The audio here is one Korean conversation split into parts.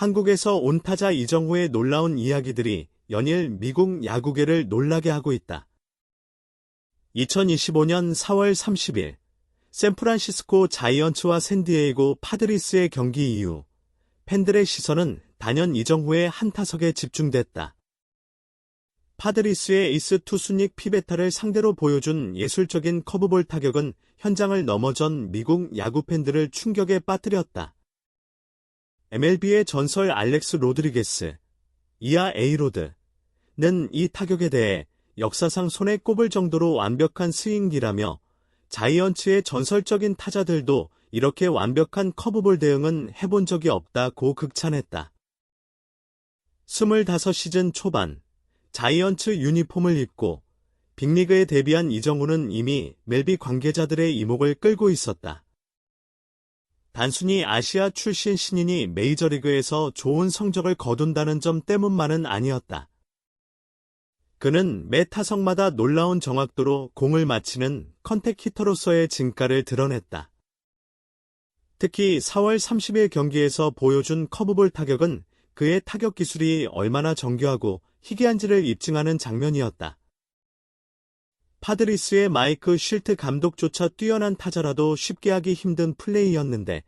한국에서 온 타자 이정후의 놀라운 이야기들이 연일 미국 야구계를 놀라게 하고 있다. 2025년 4월 30일 샌프란시스코 자이언츠와 샌디에이고 파드리스의 경기 이후 팬들의 시선은 단연 이정후의 한타석에 집중됐다. 파드리스의 에이스 투수닉 피베타를 상대로 보여준 예술적인 커브볼 타격은 현장을 넘어전 미국 야구 팬들을 충격에 빠뜨렸다. MLB의 전설 알렉스 로드리게스, 이아 에이로드는 이 타격에 대해 역사상 손에 꼽을 정도로 완벽한 스윙기라며 자이언츠의 전설적인 타자들도 이렇게 완벽한 커브볼 대응은 해본 적이 없다고 극찬했다. 25시즌 초반 자이언츠 유니폼을 입고 빅리그에 데뷔한 이정우는 이미 멜비 관계자들의 이목을 끌고 있었다. 단순히 아시아 출신 신인이 메이저리그에서 좋은 성적을 거둔다는 점 때문만은 아니었다. 그는 매 타석마다 놀라운 정확도로 공을 맞히는 컨택 히터로서의 진가를 드러냈다. 특히 4월 30일 경기에서 보여준 커브볼 타격은 그의 타격 기술이 얼마나 정교하고 희귀한지를 입증하는 장면이었다. 파드리스의 마이크 쉴트 감독조차 뛰어난 타자라도 쉽게 하기 힘든 플레이였는데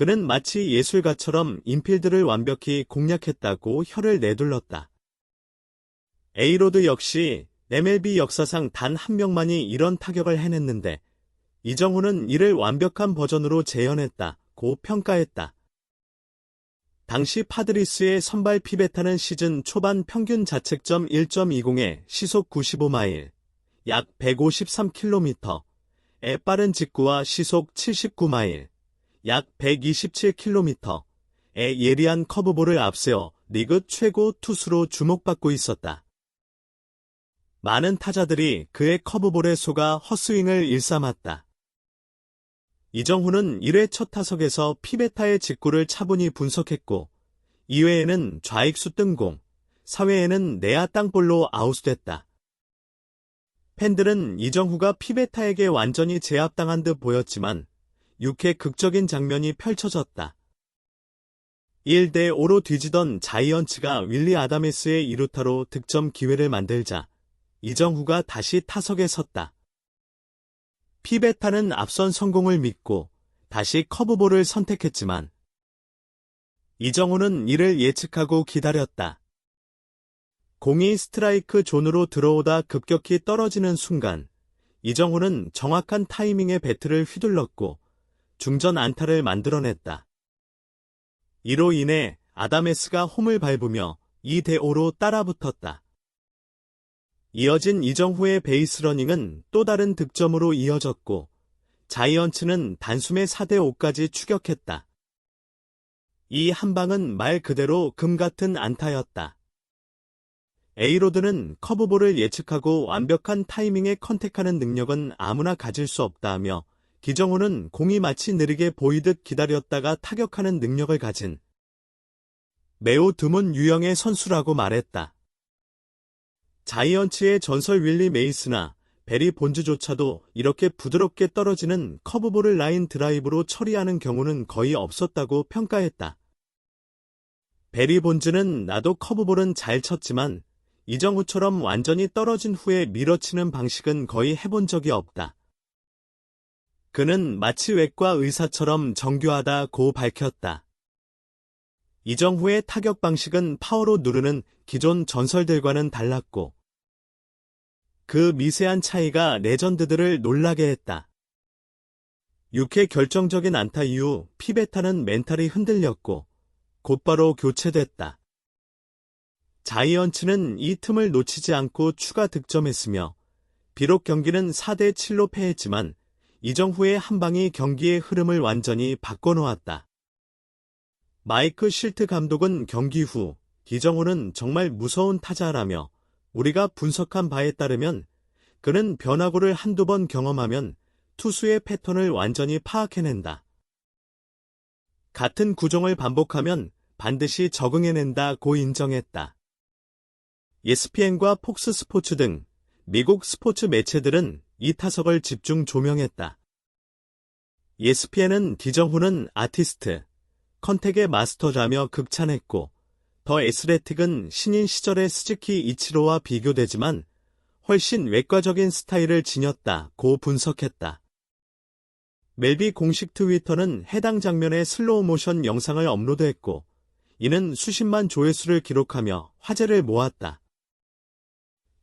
그는 마치 예술가처럼 인필드를 완벽히 공략했다고 혀를 내둘렀다. 에이로드 역시 MLB 역사상 단 한 명만이 이런 타격을 해냈는데 이정후는 이를 완벽한 버전으로 재현했다고 평가했다. 당시 파드리스의 선발 피베타는 시즌 초반 평균 자책점 1.20에 시속 95마일, 약 153km의 빠른 직구와 시속 79마일, 약 127km의 예리한 커브볼을 앞세워 리그 최고 투수로 주목받고 있었다. 많은 타자들이 그의 커브볼에 속아 헛스윙을 일삼았다. 이정후는 1회 첫 타석에서 피베타의 직구를 차분히 분석했고 2회에는 좌익수 뜬공, 4회에는 내야 땅볼로 아웃됐다. 팬들은 이정후가 피베타에게 완전히 제압당한 듯 보였지만 6회 극적인 장면이 펼쳐졌다. 1대 5로 뒤지던 자이언츠가 윌리 아다메스의 2루타로 득점 기회를 만들자 이정후가 다시 타석에 섰다. 피베타는 앞선 성공을 믿고 다시 커브볼을 선택했지만 이정우는 이를 예측하고 기다렸다. 공이 스트라이크 존으로 들어오다 급격히 떨어지는 순간 이정우는 정확한 타이밍에 배트를 휘둘렀고 중전 안타를 만들어냈다. 이로 인해 아다메스가 홈을 밟으며 2대5로 따라붙었다. 이어진 이정후의 베이스러닝은 또 다른 득점으로 이어졌고 자이언츠는 단숨에 4대5까지 추격했다. 이 한 방은 말 그대로 금 같은 안타였다. 에이로드는 커브볼을 예측하고 완벽한 타이밍에 컨택하는 능력은 아무나 가질 수 없다며 기정우는 공이 마치 느리게 보이듯 기다렸다가 타격하는 능력을 가진 매우 드문 유형의 선수라고 말했다. 자이언츠의 전설 윌리 메이스나 베리 본즈조차도 이렇게 부드럽게 떨어지는 커브볼을 라인 드라이브로 처리하는 경우는 거의 없었다고 평가했다. 베리 본즈는 나도 커브볼은 잘 쳤지만 이정후처럼 완전히 떨어진 후에 밀어치는 방식은 거의 해본 적이 없다. 그는 마치 외과 의사처럼 정교하다고 밝혔다. 이정후의 타격 방식은 파워로 누르는 기존 전설들과는 달랐고 그 미세한 차이가 레전드들을 놀라게 했다. 6회 결정적인 안타 이후 피베타는 멘탈이 흔들렸고 곧바로 교체됐다. 자이언츠는 이 틈을 놓치지 않고 추가 득점했으며 비록 경기는 4대 7로 패했지만 이정후의 한 방이 경기의 흐름을 완전히 바꿔놓았다. 마이크 실트 감독은 경기 후 이정후는 정말 무서운 타자라며 우리가 분석한 바에 따르면 그는 변화구를 한두 번 경험하면 투수의 패턴을 완전히 파악해낸다. 같은 구종을 반복하면 반드시 적응해낸다고 인정했다. ESPN과 폭스 스포츠 등 미국 스포츠 매체들은 이 타석을 집중 조명했다. ESPN은 디정후는 아티스트, 컨택의 마스터라며 극찬했고 더 에스레틱은 신인 시절의 스즈키 이치로와 비교되지만 훨씬 외과적인 스타일을 지녔다고 분석했다. 멜비 공식 트위터는 해당 장면의 슬로우 모션 영상을 업로드했고 이는 수십만 조회수를 기록하며 화제를 모았다.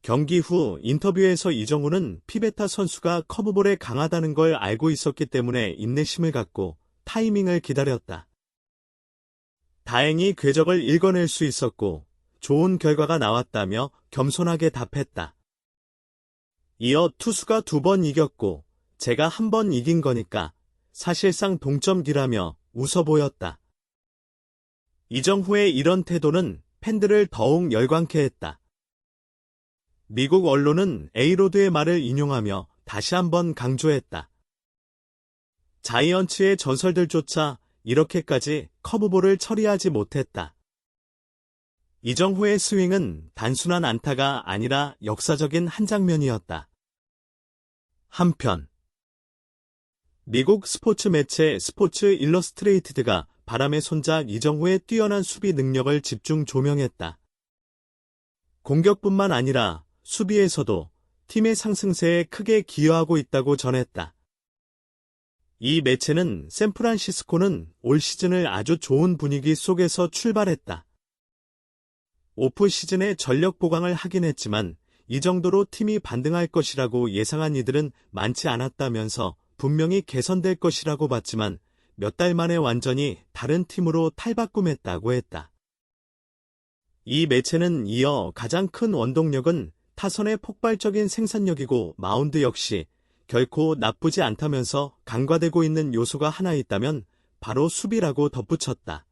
경기 후 인터뷰에서 이정우는 피베타 선수가 커브볼에 강하다는 걸 알고 있었기 때문에 인내심을 갖고 타이밍을 기다렸다. 다행히 궤적을 읽어낼 수 있었고 좋은 결과가 나왔다며 겸손하게 답했다. 이어 투수가 두 번 이겼고 제가 한 번 이긴 거니까 사실상 동점기라며 웃어 보였다. 이정후의 이런 태도는 팬들을 더욱 열광케 했다. 미국 언론은 에이로드의 말을 인용하며 다시 한번 강조했다. 자이언츠의 전설들조차 이렇게까지 커브볼을 처리하지 못했다. 이정후의 스윙은 단순한 안타가 아니라 역사적인 한 장면이었다. 한편 미국 스포츠 매체 스포츠 일러스트레이티드가 바람의 손자 이정후의 뛰어난 수비 능력을 집중 조명했다. 공격뿐만 아니라 수비에서도 팀의 상승세에 크게 기여하고 있다고 전했다. 이 매체는 샌프란시스코는 올 시즌을 아주 좋은 분위기 속에서 출발했다. 오프 시즌에 전력 보강을 하긴 했지만 이 정도로 팀이 반등할 것이라고 예상한 이들은 많지 않았다면서 분명히 개선될 것이라고 봤지만 몇 달 만에 완전히 다른 팀으로 탈바꿈했다고 했다. 이 매체는 이어 가장 큰 원동력은 타선의 폭발적인 생산력이고 마운드 역시 결코 나쁘지 않다면서 간과되고 있는 요소가 하나 있다면 바로 수비라고 덧붙였다.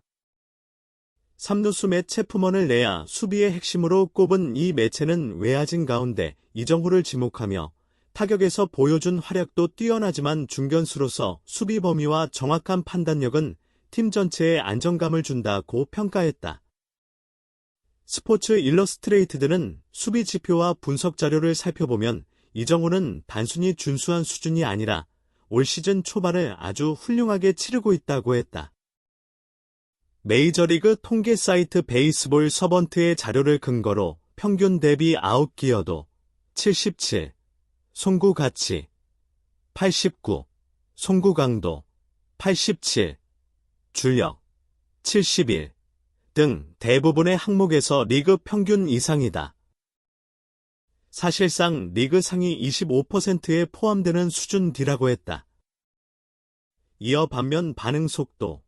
삼루수 맷 체프먼을 내야 수비의 핵심으로 꼽은 이 매체는 외야진 가운데 이정후를 지목하며 타격에서 보여준 활약도 뛰어나지만 중견수로서 수비 범위와 정확한 판단력은 팀 전체에 안정감을 준다고 평가했다. 스포츠 일러스트레이트드는 수비 지표와 분석 자료를 살펴보면 이정우는 단순히 준수한 수준이 아니라 올 시즌 초반을 아주 훌륭하게 치르고 있다고 했다. 메이저리그 통계 사이트 베이스볼 서번트의 자료를 근거로 평균 대비 아웃 기여도 77, 송구 가치 89, 송구 강도 87, 줄력 71 등 대부분의 항목에서 리그 평균 이상이다. 사실상 리그 상위 25%에 포함되는 수준 D라고 했다. 이어 반면 반응 속도,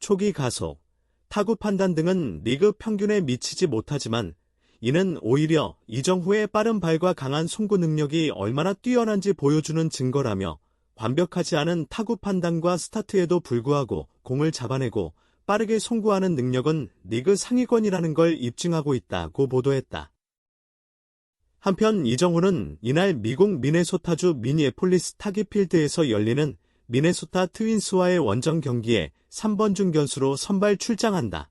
초기 가속, 타구 판단 등은 리그 평균에 미치지 못하지만 이는 오히려 이정후의 빠른 발과 강한 송구 능력이 얼마나 뛰어난지 보여주는 증거라며 완벽하지 않은 타구 판단과 스타트에도 불구하고 공을 잡아내고 빠르게 송구하는 능력은 리그 상위권이라는 걸 입증하고 있다고 보도했다. 한편 이정우는 이날 미국 미네소타주 미니애폴리스 타기필드에서 열리는 미네소타 트윈스와의 원정 경기에 3번 중견수로 선발 출장한다.